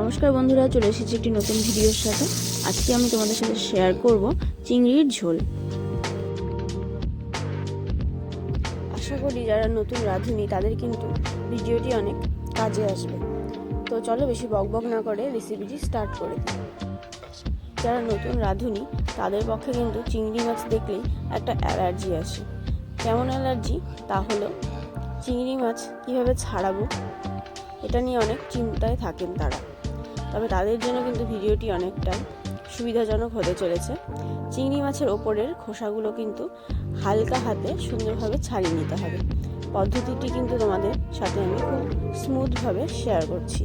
নমস্কার বন্ধুরা, চলে এসেছি একটি নতুন ভিডিওর সাথে। আজকে আমি তোমাদের সাথে শেয়ার করব চিংড়ির ঝোল। আশা করি যারা নতুন রাঁধুনি, তাদের কিন্তু ভিডিওটি অনেক কাজে আসবে। তো চলো বেশি বকবক না করে রেসিপিটি স্টার্ট করে দিই। যারা নতুন রাঁধুনি, তাদের পক্ষে কিন্তু চিংড়ি মাছ দেখলেই একটা অ্যালার্জি আসে। কেমন অ্যালার্জি? তা হলো, চিংড়ি মাছ কীভাবে ছাড়াবো? এটা নিয়ে অনেক চিন্তায় থাকেন তারা। তবে তাদের জন্য কিন্তু ভিডিওটি অনেকটা সুবিধাজনক হতে চলেছে। চিংড়ি মাছের ওপরের খোসাগুলো কিন্তু হালকা হাতে সুন্দরভাবে ছাড়িয়ে নিতে হবে। পদ্ধতিটি কিন্তু তোমাদের সাথে আমি খুব স্মুথভাবে শেয়ার করছি।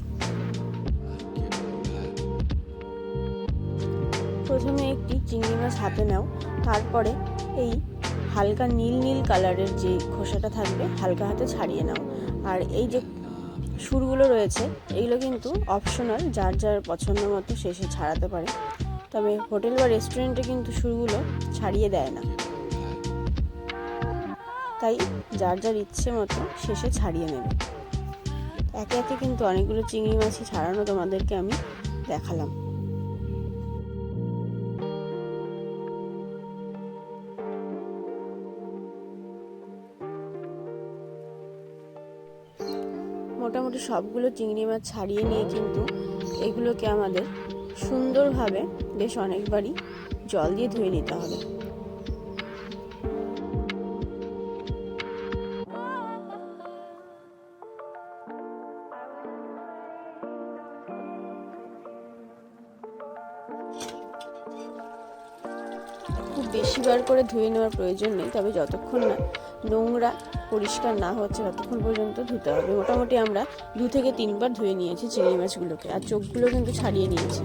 প্রথমে একটি চিংড়ি মাছ হাতে নাও, তারপরে এই হালকা নীল নীল কালারের যে খোসাটা থাকবে, হালকা হাতে ছাড়িয়ে নাও। আর এই যে সুরগুলো রয়েছে, এগুলো কিন্তু অপশনাল যার যার পছন্দ মতো শেষে ছাড়াতে পারে। তবে হোটেল বা রেস্টুরেন্টে কিন্তু সুরগুলো ছাড়িয়ে দেয় না। তাই যার যার ইচ্ছে মতো শেষে ছাড়িয়ে নেবে। একে একে কিন্তু অনেকগুলো চিংড়ি মাছই ছাড়ানো তোমাদেরকে আমি দেখালাম। মোটামুটি সবগুলো চিংড়ি মাছ ছাড়িয়ে নিয়ে কিন্তু এগুলোকে আমাদের সুন্দরভাবে বেশ অনেকবারই জল দিয়ে ধুয়ে নিতে হবে। বেশিবার করে ধুয়ে নেওয়ার প্রয়োজন নেই, তবে যতক্ষণ না নোংরা পরিষ্কার না হচ্ছে, ততক্ষণ পর্যন্ত ধুতে হবে। মোটামুটি আমরা দু থেকে তিনবার ধুয়ে নিয়েছি চিংড়ি মাছগুলোকে, আর চোখগুলো কিন্তু ছাড়িয়ে নিয়েছি।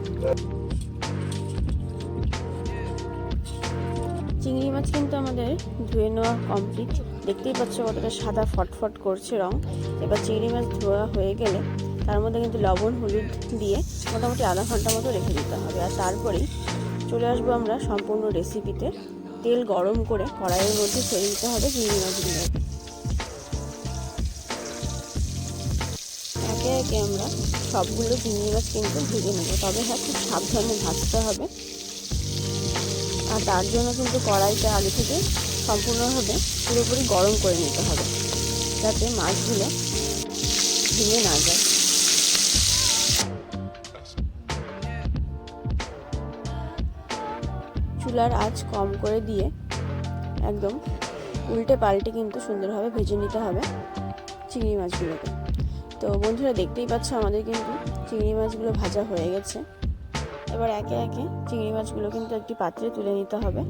চিংড়ি মাছ কিন্তু আমাদের ধুয়ে নেওয়া কমপ্লিট দেখতেই পাচ্ছ কতটা সাদা ফটফট করছে রং। এবার চিংড়ি মাছ ধোয়া হয়ে গেলে তার মধ্যে কিন্তু লবণ, হলুদ দিয়ে মোটামুটি আধা ঘণ্টা মতো রেখে দিতে হবে, আর তারপরেই চলে আসব আমরা সম্পূর্ণ রেসিপিতে তেল গরম করে কড়াইয়ের মধ্যে ছেড়ে দিতে হবে চিংড়ি মাছগুলো একে একে আমরা সবগুলো চিংড়ি মাছ কিন্তু ভেজে নেব। তবে হ্যাঁ খুব সাবধানে ভাজতে হবে। আর তার জন্য কিন্তু কড়াইটা আগে থেকে সম্পূর্ণভাবে পুরোপুরি গরম করে নিতে হবে। যাতে মাছগুলো ভেঙে না যায়। চুলার আঁচ কম করে দিয়ে একদম উল্টে পাল্টে কিন্তু সুন্দরভাবে ভেজে নিতে হবে চিংড়ি মাছগুলোকে। তো বন্ধুরা দেখতেই পাচ্ছ আমাদের কিন্তু চিংড়ি মাছগুলো ভাজা হয়ে গেছে। এবার একে একে চিংড়ি মাছগুলো কিন্তু একটি পাত্রে তুলে নিতে হবে।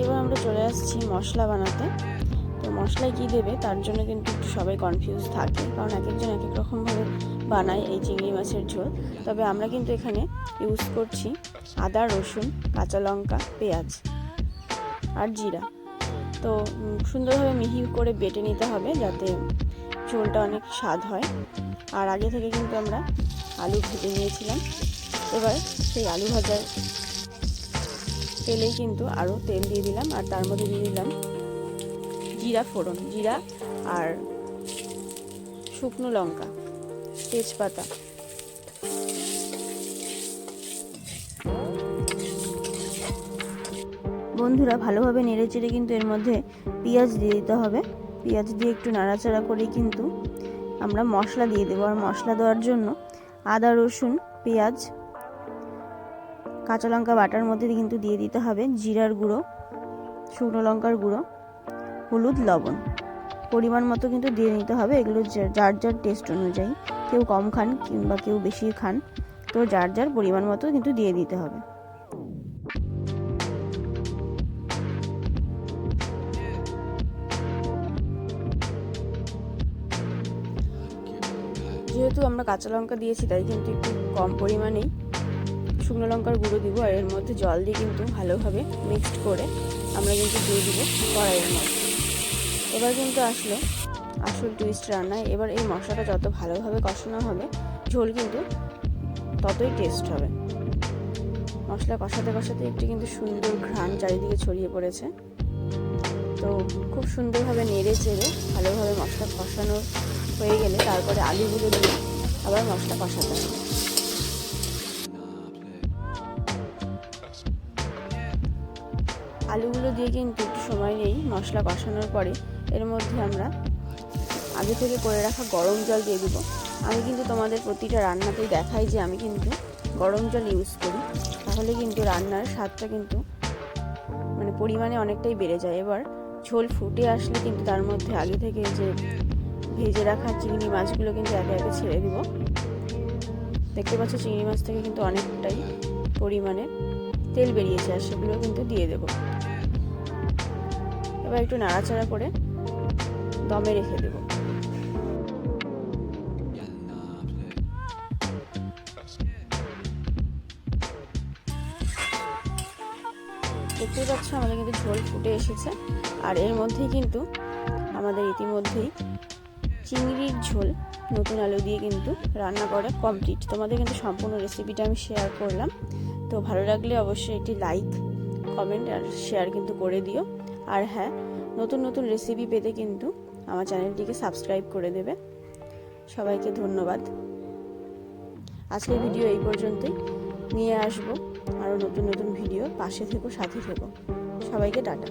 এবার আমরা চলে আসছি মশলা বানাতে। মশলায় কী দেবে, তার জন্য কিন্তু একটু সবাই কনফিউজ থাকে। কারণ এক একজন এক এক রকমভাবে বানায় এই চিংড়ি মাছের ঝোল। তবে আমরা কিন্তু এখানে ইউজ করছি আদা, রসুন, কাঁচা লঙ্কা, পেঁয়াজ আর জিরা। তো সুন্দরভাবে মিহি করে বেটে নিতে হবে যাতে ঝোলটা অনেক স্বাদ হয়। আর আগে থেকে কিন্তু আমরা আলু ভেজে নিয়েছিলাম। এবার সেই আলু ভাজার তেলেই কিন্তু আরও তেল দিয়ে দিলাম আর তার মধ্যে দিয়ে দিলাম জিরা ফোড়ন, জিরা আর শুকনো লঙ্কা, তেজপাতা। বন্ধুরা, ভালোভাবে নেড়ে চেড়ে কিন্তু এর মধ্যে পেঁয়াজ দিয়ে দিতে হবে। পেঁয়াজ দিয়ে একটু নাড়াচাড়া করেই কিন্তু আমরা মশলা দিয়ে দেবো। আর মশলা দেওয়ার জন্য আদা, রসুন, পেঁয়াজ, কাঁচা লঙ্কা বাটার মধ্যে কিন্তু দিয়ে দিতে হবে, জিরার গুঁড়ো, শুকনো লঙ্কার গুঁড়ো। হলুদ, লবণ। পরিমাণ মতো কিন্তু দিয়ে নিতে হবে। এগুলো যার যার টেস্ট অনুযায়ী। কেউ কম খান কিংবা কেউ বেশি খান, তো যার যার পরিমাণ মতো কিন্তু দিয়ে দিতে হবে। যেহেতু আমরা কাঁচা লঙ্কা দিয়েছি, তাই কিন্তু একটু কম পরিমাণেই শুকনো লঙ্কার গুঁড়ো দিব। আর এর মধ্যে জল দিয়ে কিন্তু ভালোভাবে মিক্সড করে আমরা কিন্তু দিয়ে দিব কড়াইয়ের মধ্যে। এবার কিন্তু আসলো আসল টুইস্ট রান্নায়। এবার এই মশলাটা যত ভালোভাবে কষানো হবে, ঝোল কিন্তু ততই টেস্ট হবে। মশলা কষাতে কষাতে একটি কিন্তু সুন্দর ঘ্রাণ চারিদিকে ছড়িয়ে পড়েছে। তো খুব সুন্দরভাবে নেড়ে চেড়ে ভালোভাবে মশলা কষানো হয়ে গেলে তারপরে আলুগুলো দিয়ে আবার মশলা কষাতে হবে। আলুগুলো দিয়ে কিন্তু একটু সময় নেই মশলা কষানোর পরে। এর মধ্যে আমরা আগে থেকে করে রাখা গরম জল দিয়ে দিব। আমি কিন্তু তোমাদের প্রতিটা রান্নাতেই দেখাই যে আমি কিন্তু গরম জল ইউজ করি। তাহলে কিন্তু রান্নার স্বাদটা কিন্তু মানে পরিমাণে অনেকটাই বেড়ে যায়। এবার ঝোল ফুটে আসলে কিন্তু তার মধ্যে আগে থেকে যে ভেজে রাখা চিংড়ি মাছগুলো কিন্তু একে একে ছেড়ে দিব। দেখতে পাচ্ছ চিংড়ি মাছ থেকে কিন্তু অনেকটাই পরিমাণে তেল বেরিয়েছে আর সেগুলো কিন্তু দিয়ে দেব। এবার একটু নাড়াচাড়া করে দমে রেখে দেব। দেখতেই পাচ্ছ, আমাদের কিন্তু ঝোল ফুটে এসেছে। আর এর মধ্যেই কিন্তু আমাদের ইতিমধ্যেই চিংড়ির ঝোল, নতুন আলু দিয়ে কিন্তু রান্না করা কমপ্লিট তোমাদের কিন্তু সম্পূর্ণ রেসিপিটা আমি শেয়ার করলাম। তো ভালো লাগলে অবশ্যই একটি লাইক কমেন্ট আর শেয়ার কিন্তু করে দিও। আর হ্যাঁ নতুন নতুন রেসিপি পেতে কিন্তু আমার চ্যানেলটিকে সাবস্ক্রাইব করে দেবে। সবাইকে ধন্যবাদ। আজকের ভিডিও এই পর্যন্তই। নিয়ে আসব আরও নতুন নতুন ভিডিও। পাশে থেকো, সাথে থেকো। সবাইকে টাটা।